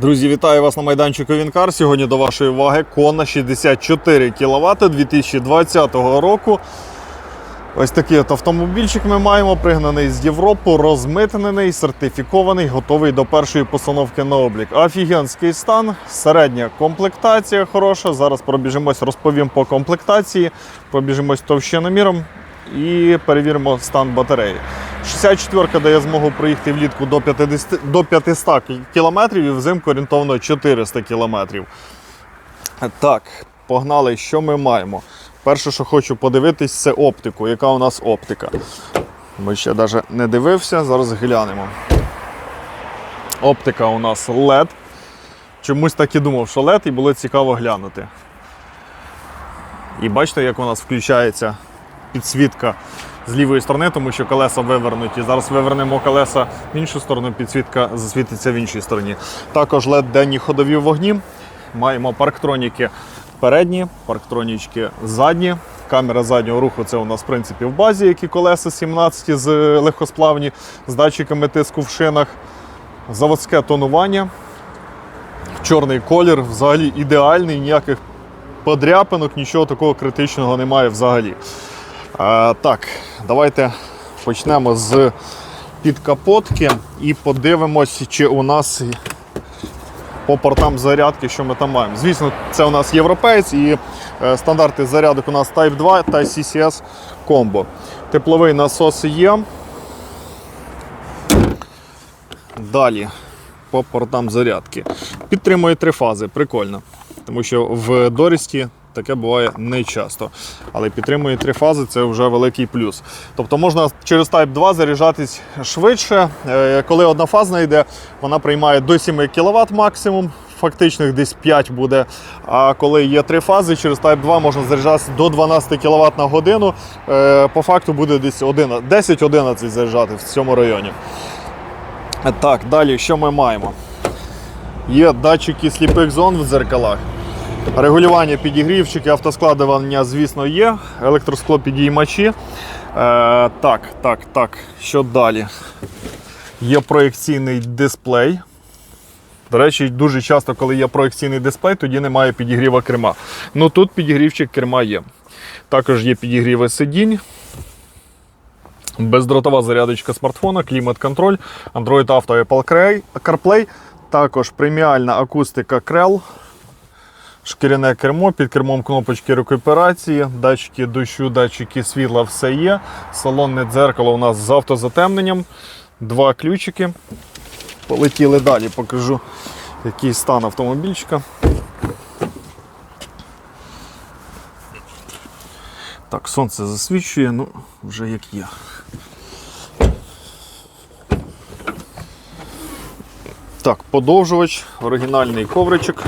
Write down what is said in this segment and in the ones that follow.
Друзі, вітаю вас на майданчику Вінкар. Сьогодні до вашої уваги Кона 64 кВт 2020 року. Ось такий от автомобільчик ми маємо, пригнаний з Європи, розмитнений, сертифікований, готовий до першої постановки на облік. Офігенський стан, середня комплектація хороша. Зараз пробіжимось, розповім по комплектації, пробіжимось товщиноміром і перевіримо стан батареї. 64 дає змогу проїхати влітку до 50, до 500 км і взимку орієнтовно 400 км. Так, погнали, що ми маємо? Перше, що хочу подивитись, це оптику. Яка у нас оптика? Ми ще навіть не дивився, зараз глянемо. Оптика у нас LED. Чомусь так і думав, що LED, і було цікаво глянути. І бачите, як у нас включається підсвітка з лівої сторони, тому що колеса вивернуті. Зараз вивернемо колеса в іншу сторону, підсвітка засвітиться в іншій стороні. Також LED денні ходові вогні. Маємо парктроніки передні, парктронічки задні. Камера заднього руху це у нас в принципі в базі, які колеса 17 з легкосплавні, з датчиками тиску в шинах. Заводське тонування. Чорний колір взагалі ідеальний, ніяких подряпинок, нічого такого критичного немає взагалі. А, так, давайте почнемо з підкапотки і подивимось, чи у нас по портам зарядки, що ми там маємо. Звісно, це у нас європейць і е, стандарти зарядок у нас Type 2 та CCS Combo. Тепловий насос є. Далі по портам зарядки. Підтримує три фази, прикольно. Тому що в Дорісті таке буває не часто. Але підтримує три фази це вже великий плюс. Тобто можна через Type 2 заряджатись швидше. Е, Коли одна фазна йде, вона приймає до 7 кВт максимум. Фактичних десь 5 буде. А коли є три фази, через Type 2 можна заряджатися до 12 кВт на годину. Е, По факту буде десь 10-11 заряджати в цьому районі. Так, далі що ми маємо? Є датчики сліпих зон в дзеркалах. Регулювання підігрівчики, автоскладування, звісно, є. Електросклопідіймачі. Е, так, так, так. Що далі? Є проєкційний дисплей. До речі, дуже часто, коли є проєкційний дисплей, тоді немає підігріва керма. Ну тут підігрівчик керма є. Також є підігріви сидінь. Бездротова зарядочка смартфона, клімат-контроль, Android Auto Apple CarPlay, також преміальна акустика Krell, шкіряне кермо, під кермом кнопочки рекуперації, датчики дощу, датчики світла, все є. Салонне дзеркало у нас з автозатемненням, два ключики. Полетіли далі, покажу, який стан автомобільчика. Так, сонце засвічує, ну, вже як є. Так, подовжувач, оригінальний ковричок,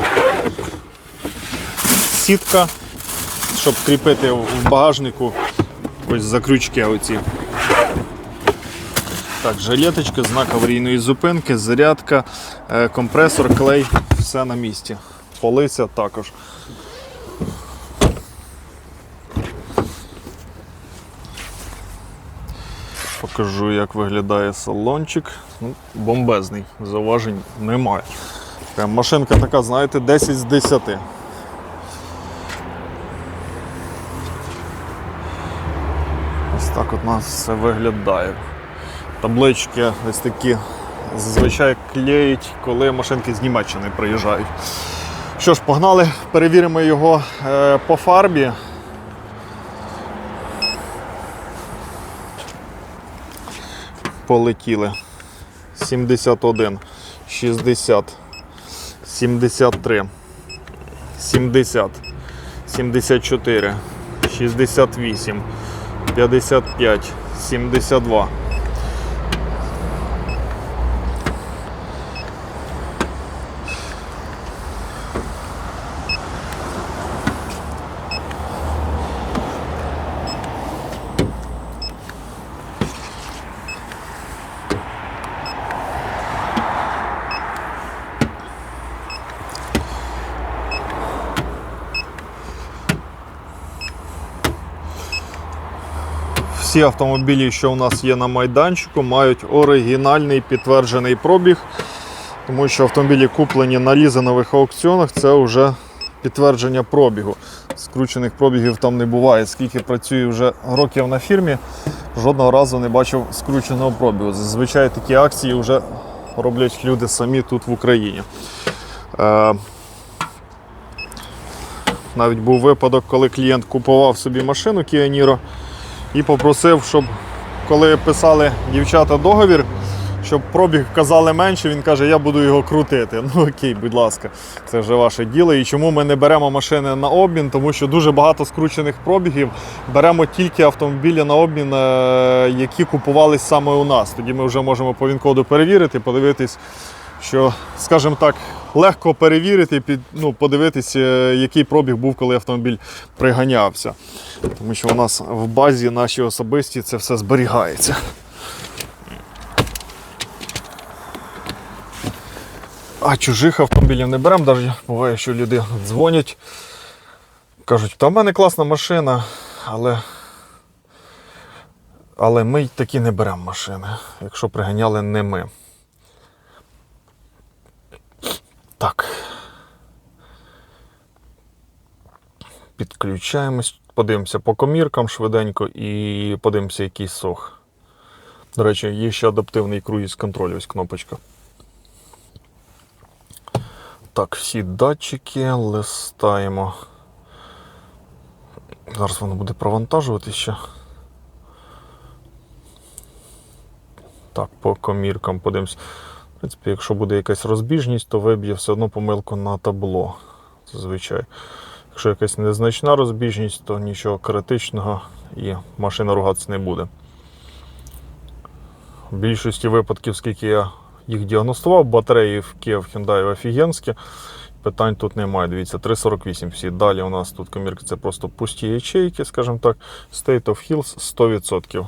сітка, щоб кріпити в багажнику ось закрючки оці. Так, жилеточка, знак аварійної зупинки, зарядка, е, компресор, клей, все на місці. Полиця також. Покажу, як виглядає салончик. Ну, бомбезний, зауважень немає. Машинка така, знаєте, 10 з 10. Так от у нас все виглядає. Таблички ось такі зазвичай клеють, коли машинки з Німеччини приїжджають. Що ж, погнали, перевіримо його е, по фарбі. полетіли. 71, 60, 73, 70, 74, 68, 55, 72. Всі автомобілі, що у нас є на майданчику, мають оригінальний підтверджений пробіг. Тому що автомобілі куплені на лізинових аукціонах, це вже підтвердження пробігу. Скручених пробігів там не буває. Скільки працюю вже років на фірмі, жодного разу не бачив скрученого пробігу. Зазвичай такі акції вже роблять люди самі тут в Україні. Е, навіть був випадок, коли клієнт купував собі машину Kia Niro і попросив, щоб коли писали дівчата договір, щоб пробіг вказали менше, він каже, я буду його крутити. Ну окей, будь ласка, це вже ваше діло. І чому ми не беремо машини на обмін? Тому що дуже багато скручених пробігів беремо тільки автомобілі на обмін, е, які купувались саме у нас. Тоді ми вже можемо по він-коду перевірити, подивитись, що, скажімо так, легко перевірити, під, ну, подивитись, е, який пробіг був, коли автомобіль приганявся. Тому що у нас в базі нашій особисті це все зберігається. А чужих автомобілів не беремо. Навіть буває, що люди дзвонять, кажуть, та в мене класна машина, але, але ми такі не беремо машини, якщо приганяли не ми. Так. Підключаємось, подивимося по коміркам швиденько і подивимося, який сох. До речі, є ще адаптивний круїз контроль, ось кнопочка. Так, всі датчики листаємо. Зараз воно буде провантажувати ще. Так, по коміркам подивимось. Принципі, якщо буде якась розбіжність, то виб'є все одно помилку на табло. Зазвичай. Якщо якась незначна розбіжність, то нічого критичного і машина ругатися не буде. В більшості випадків, скільки я їх діагностував, батареї в Kia, в Hyundai офігенські. Питань тут немає. Дивіться, 348 всі. Далі у нас тут комірки це просто пусті ячейки, скажімо так. State of Hills 100%.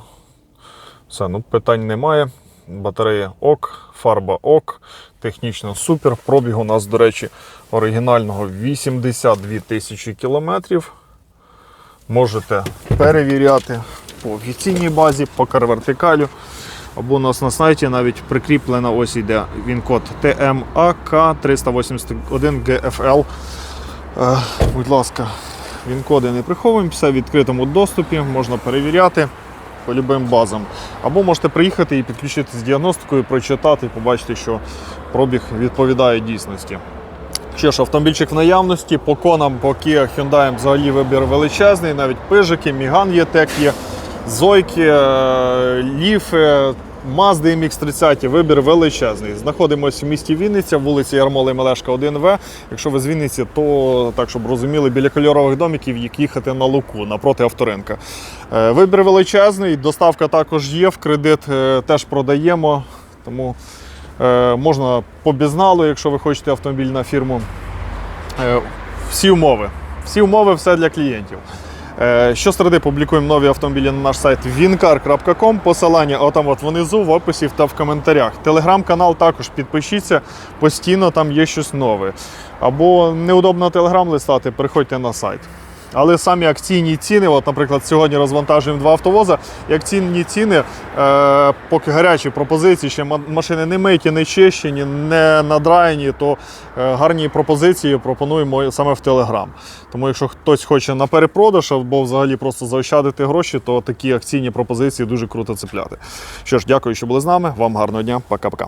Все, ну питань немає. Батарея ок, фарба ок, технічно супер. Пробіг у нас, до речі, оригінального 82 тисячі кілометрів. Можете перевіряти по офіційній базі, по карвертикалю. Або у нас на сайті навіть прикріплено ось йде він код TMAK 381 GFL. Будь ласка, він коди не приховуємо, все в відкритому доступі, можна перевіряти по любим базам. Або можете приїхати і підключити з діагностикою, прочитати і побачити, що пробіг відповідає дійсності. Що ж, автомобільчик в наявності, по конам, по Kia, Hyundai взагалі вибір величезний, навіть пижики, Міган є тек є, Зойки, е, Ліфи, Mazda MX-30, вибір величезний. Знаходимося в місті Вінниця, вулиця Ярмоли Мелешка 1В. Якщо ви з Вінниці, то так, щоб розуміли, біля кольорових домиків як їхати на Луку напроти авторинка. Е, Вибір величезний, доставка також є, в кредит е, теж продаємо. Тому е, можна по безналу, якщо ви хочете автомобіль на фірму. Всі умови. Всі умови все для клієнтів. Е, Щосереди публікуємо нові автомобілі на наш сайт wincar.com. Посилання отам от внизу в описі та в коментарях. Телеграм-канал також підпишіться, постійно там є щось нове. Або неудобно телеграм листати, приходьте на сайт. Але самі акційні ціни, от, наприклад, сьогодні розвантажуємо два автовоза, і акційні ціни, е, поки гарячі пропозиції, ще машини не миті, не чищені, не надраєні, то е, гарні пропозиції пропонуємо саме в Телеграм. Тому якщо хтось хоче на перепродаж або взагалі просто заощадити гроші, то такі акційні пропозиції дуже круто цепляти. Що ж, дякую, що були з нами. Вам гарного дня. Пока-пока.